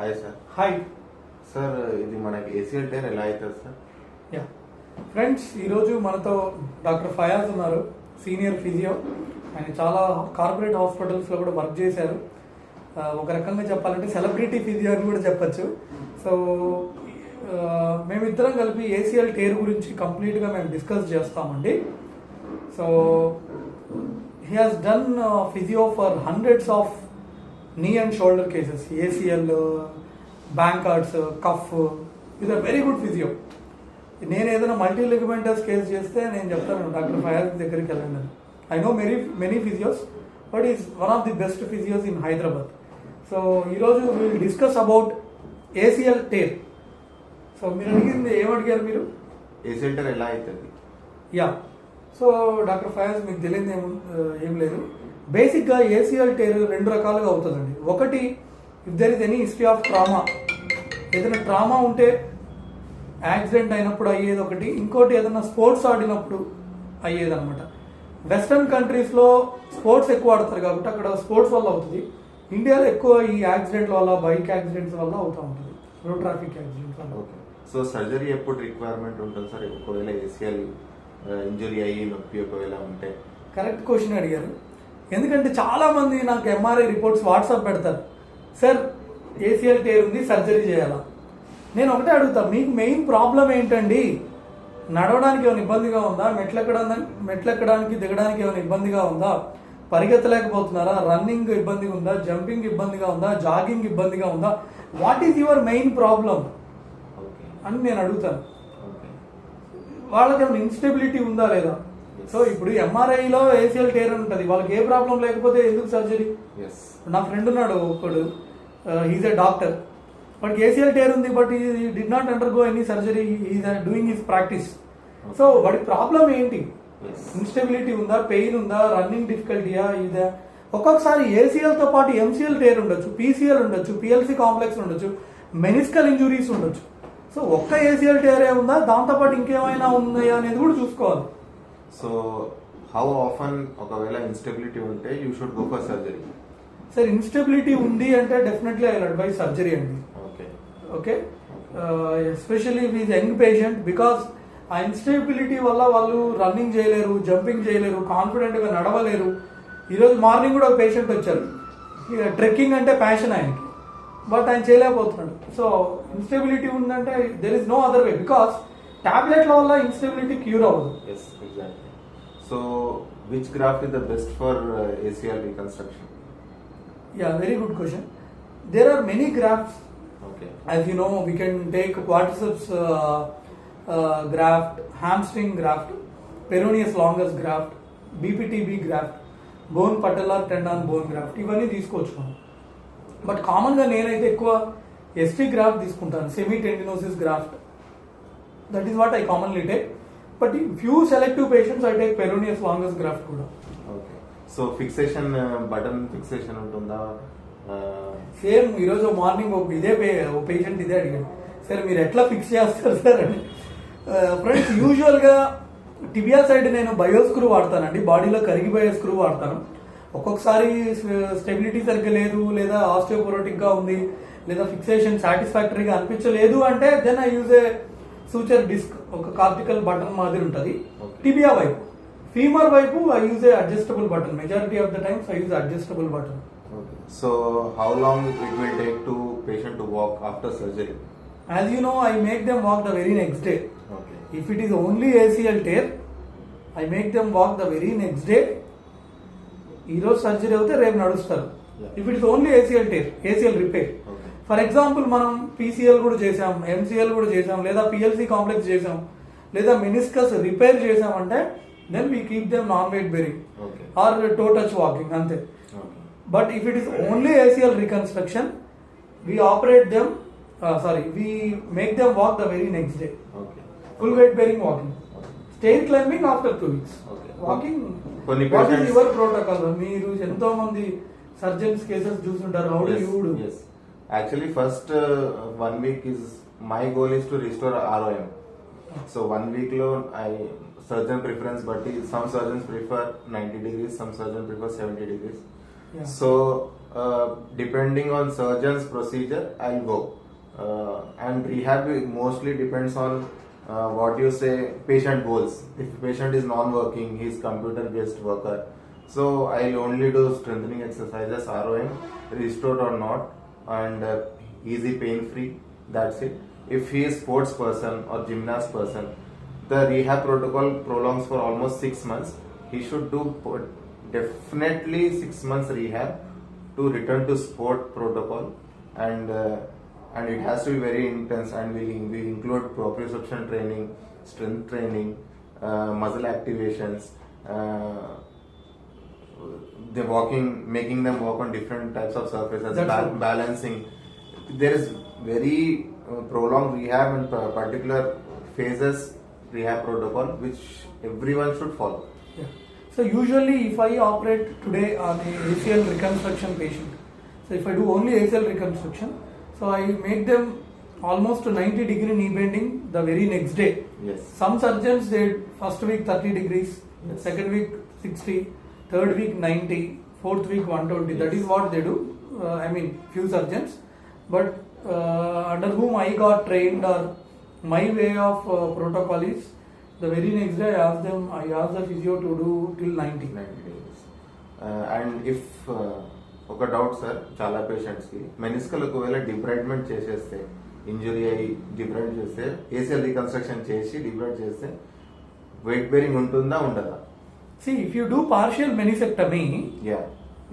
Hi sir hi sir ఇది మనకి ACL tyre ఎలా అవుతుంది సార్ యా ఫ్రెండ్స్ ఈరోజు మనతో డాక్టర్ ఫయాజ్ ఉన్నారు సీనియర్ ఫిజియో ఆయన చాలా కార్పొరేట్ హాస్పిటల్స్లో కూడా వర్క్ చేశారు. ఒక రకంగా చెప్పాలంటే సెలబ్రిటీ ఫిజియో అని కూడా చెప్పచ్చు. సో మేమిద్దరం కలిపి ఏసీఎల్ టేర్ గురించి కంప్లీట్గా మేము డిస్కస్ చేస్తామండి. So he has done physio for hundreds of knee and shoulder cases ACL bank cards cuff ఇది వెరీ గుడ్ ఫిజియో నేను ఏదైనా మల్టీ లిగమెంటర్స్ కేసు చేస్తే నేను చెప్తాను డాక్టర్ ఫయాజ్ దగ్గరికి వెళ్ళండి. అని I know many many physios but is one of the best physios in Hyderabad so ఈరోజు will discuss about ACL tear so మీరు అడిగింది ఏమడిగారు మీరు? ఏసీఎల్ టైర్ ఎలా అవుతుంది? యా సో డాక్టర్ ఫయాజ్ మీకు తెలియదు ఏం ఏం లేదు. బేసిక్గా ఏసీఎల్ టేర్ రెండు రకాలుగా అవుతుందండి. ఒకటి if there is any history of trauma ఏదైనా ట్రామా ఉంటే యాక్సిడెంట్ అయినప్పుడు అయ్యేది ఒకటి ఇంకోటి ఏదైనా స్పోర్ట్స్ ఆడినప్పుడు అయ్యేది అనమాట వెస్ట్రన్ కంట్రీస్లో స్పోర్ట్స్ ఎక్కువ ఆడతారు కాబట్టి అక్కడ స్పోర్ట్స్ వల్ల అవుతుంది. ఇండియాలో ఎక్కువ ఈ యాక్సిడెంట్ వల్ల బైక్ యాక్సిడెంట్స్ వల్ల అవుతూ ఉంటుంది. రోడ్ ట్రాఫిక్ యాక్సిడెంట్స్ వల్ల. సో సర్జరీ ఎప్పుడు రిక్వైర్మెంట్ ఉంటుంది సార్? ఒకవేళ ఏసీఎల్ ఇంజరీ అయ్యి నొప్పి ఒకవేళ ఉంటే. కరెక్ట్ క్వశ్చన్ అడిగారు. ఎందుకంటే చాలా మంది నాకు ఎంఆర్ఐ రిపోర్ట్స్ వాట్సాప్ పెడతారు. సార్ ఏసీఎల్ టేర్ ఉంది సర్జరీ చేయాలా? నేను ఒకటే అడుగుతా మీకు మెయిన్ ప్రాబ్లం ఏంటండి? నడవడానికి ఏమైనా ఇబ్బందిగా ఉందా? మెట్లెక్కడా మెట్లెక్కడానికి దిగడానికి ఏమైనా ఇబ్బందిగా ఉందా? పరిగెత్తలేకపోతున్నారా? రన్నింగ్ ఇబ్బందిగా ఉందా? జంపింగ్ ఇబ్బందిగా ఉందా? జాగింగ్ ఇబ్బందిగా ఉందా? What is your main problem? Okay. అని నేను అడుగుతాను. వాళ్ళకి ఏమైనా ఇన్స్టెబిలిటీ ఉందా లేదా? సో ఇప్పుడు ఎంఆర్ఐలో ఏసీఎల్ టేర్ అని ఉంటుంది. వాళ్ళకి ఏ ప్రాబ్లం లేకపోతే ఎందుకు సర్జరీ నా ఫ్రెండ్ ఉన్నాడు ఒకడు. Is a doctor but ACL tear ఉంది but he did not undergo any surgery is doing his practice so వాడి ప్రాబ్లం ఏంటి? ఇన్స్టెబిలిటీ ఉందా? పెయిన్ ఉందా? రన్నింగ్ డిఫికల్టీయా ఇదా? ఒక్కొక్కసారి ACL తో పాటు ఎంసీఎల్ టేర్ ఉండొచ్చు పీసీఎల్ ఉండొచ్చు పిఎల్సి కాంప్లెక్స్ ఉండొచ్చు మెనిస్కల్ ఇంజురీస్ ఉండొచ్చు. సో ఒక్క ఏసీఎల్ టేరే ఉందా? దాంతోపాటు ఇంకేమైనా ఉన్నాయా అనేది కూడా చూసుకోవాలి. సో హౌ ఆఫన్ ఒకవేళ ఇన్స్టెబిలిటీ ఉంటే you should go for surgery. Sir instability ఉంది అంటే డెఫినెట్లీ ఐ అడ్వైస్ సర్జరీ అండి. Okay. Okay? Especially with young patient because ఆ ఇన్స్టెబిలిటీ వల్ల వాళ్ళు రన్నింగ్ చేయలేరు జంపింగ్ చేయలేరు కాన్ఫిడెంట్గా నడవలేరు. ఈరోజు మార్నింగ్ కూడా ఒక పేషెంట్ వచ్చారు. ట్రెక్కింగ్ అంటే ప్యాషన్ ఆయనకి. బట్ ఆయన చేయలేకపోతున్నాడు. సో ఇన్స్టెబిలిటీ ఉందంటే there is no other way because టాబ్లెట్ల వల్ల ఇన్స్టెబిలిటీ క్యూర్ అవ్వదు. Yes exactly so which graft is the best for ACL reconstruction yeah very good question there are many grafts okay As you know, we can take quadriceps uh, uh, graft, hamstring graft, peroneus longus graft, BPTB graft, bone patellar tendon bone graft ఇవన్నీ తీసుకోవచ్చు మనం. But కామన్గా నేనైతే ఎక్కువ ST graft తీసుకుంటాను. Semi tendinosus graft that is what I commonly take but few selective patients I take peroneus longus graft కూడా. Okay so fixation button fixation ఉంటుందా? Same ఈరోజు మార్నింగ్ ఒక ఇదే ఒక పేషెంట్ ఇదే అడిగాడు. సార్ మీరు ఎట్లా ఫిక్స్ చేస్తారు సార్ అని. ఫ్రెండ్స్ యూజువల్గా టిబియా సైడ్ నేను బయో స్క్రూ వాడతానండి. బాడీలో కరిగిపోయే స్క్రూ వాడతాను. ఒక్కొక్కసారి స్టెబిలిటీ సరిగ్గా లేదు లేదా ఆస్టియోపోరోటిక్గా ఉంది లేదా ఫిక్సేషన్ సాటిస్ఫాక్టరీగా అనిపించలేదు అంటే then I use a suture disc ఒక కార్టికల్ బటన్ మాదిరి ఉంటుంది. టిబియా వైపు. ఫీమర్ వైపు I use a adjustable button majority of the times I use adjustable button so how long it will take to patient to walk after surgery as you know I make them walk the very next day if it is only ACL tear I make them walk the very next day ఈరోజు surgery అయితే రేపు నడుస్తారు. If it is only ACL tear ACL repair. For example మనం PCL కూడా చేసాం MCL కూడా చేసాం లేదా పిఎల్సి కాంప్లెక్స్ చేసాం లేదా మినిస్కస్ రిపేర్ చేసామంటే then we keep them non weight bearing. Or toe touch walking అంతే Okay. But if it is only ACL reconstruction, we operate them, uh, sorry, we make them walk the very next day. Okay. Full two weeks. Okay. Walking. కొన్ని What is patients- your protocol? మీరు ఎంతో మంది surgeons cases చూస్తుంటారు how do Yes, you do yes. Actually, first uh, one week is my goal is to restore ROM. So one week lo I surgeon preference, but some surgeons prefer 90 degrees, some surgeons prefer 70 degrees. Yeah. So uh, depending on surgeon's procedure, I'll go. Uh, uh, what you say patient goals. If patient is non-working, he's computer-based worker. So I'll only do strengthening exercises, ROM, restored or not, and uh, easy pain-free. That's it. If he is sports person or gymnast person, the rehab protocol prolongs for almost six months. He should do definitely six months rehab to return to sport protocol, and uh, and it has to be very intense and we, will include proprioception training, strength training, uh, muscle activations. Uh, the walking, making them walk on different types of surfaces, ba- balancing. There is very uh, prolonged rehab and particular phases rehab protocol which everyone should follow. Yeah. So usually if I operate today on a ACL reconstruction patient, so if I do only ACL reconstruction, so I make them almost 90 degree knee bending the very next day. Yes. Some surgeons did first week 30 degrees, yes. second week 60, third week 90, fourth week 120. Yes. That is what they do. Uh, I mean, few surgeons, but uh, under whom I got trained or my way of uh, protocol is the very next day I ask them, I ask the physio to do till 90. 90 days. Uh, and if uh, ఒక doubt sir చాలా పేషెంట్స్కి meniscal ఒకవేళ debridement చేసేస్తే injury అయ్యి డిబ్రైడ్ చేస్తే ACL reconstruction చేసి డిబ్రైడ్ చేస్తే wait bearing ఉంటుందా ఉండదా? See, if you do partial meniscectomy, yeah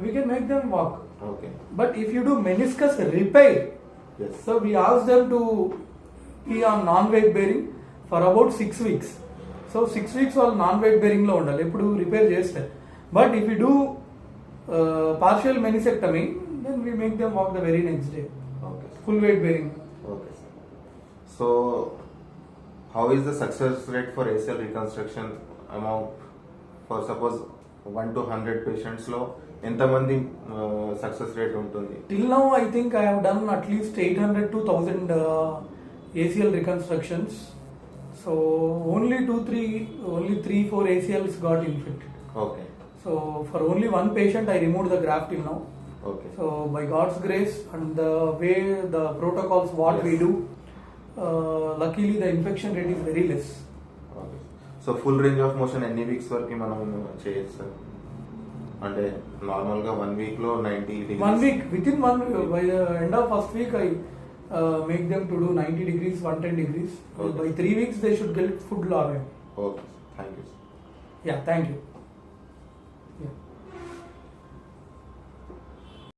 we can make them walk. Okay But if you do meniscus repair, yes So we ask them to be on non-weight bearing for about six weeks so six weeks వాళ్ళు non weight బేరింగ్లో ఉండాలి. ఎప్పుడు repair చేస్తే. But if you do partial meniscectomy then we make them walk the very next day okay full weight bearing okay sir so how is the success rate for ACL reconstruction amount for suppose one to hundred పేషెంట్స్లో ఎంతమంది success rate ఉంటుంది till now I think I have done at least eight hundred to thousand ACL reconstructions so only two three only three four ACLs got infected okay so for only one patient I remove the graft till now okay So by God's grace and the way the protocols what we Yes. do, uh, luckily the infection rate is very less. Okay so full range of motion ఎన్ని weeks వరకు మనం చేయొచ్చు sir అంటే నార్మల్గా one వీక్లో ninety One week within one by the end of first week I uh, make them to do 90 degrees, 110 degrees. Okay. By three weeks they should get full RM. Okay thank you Yeah, thank you.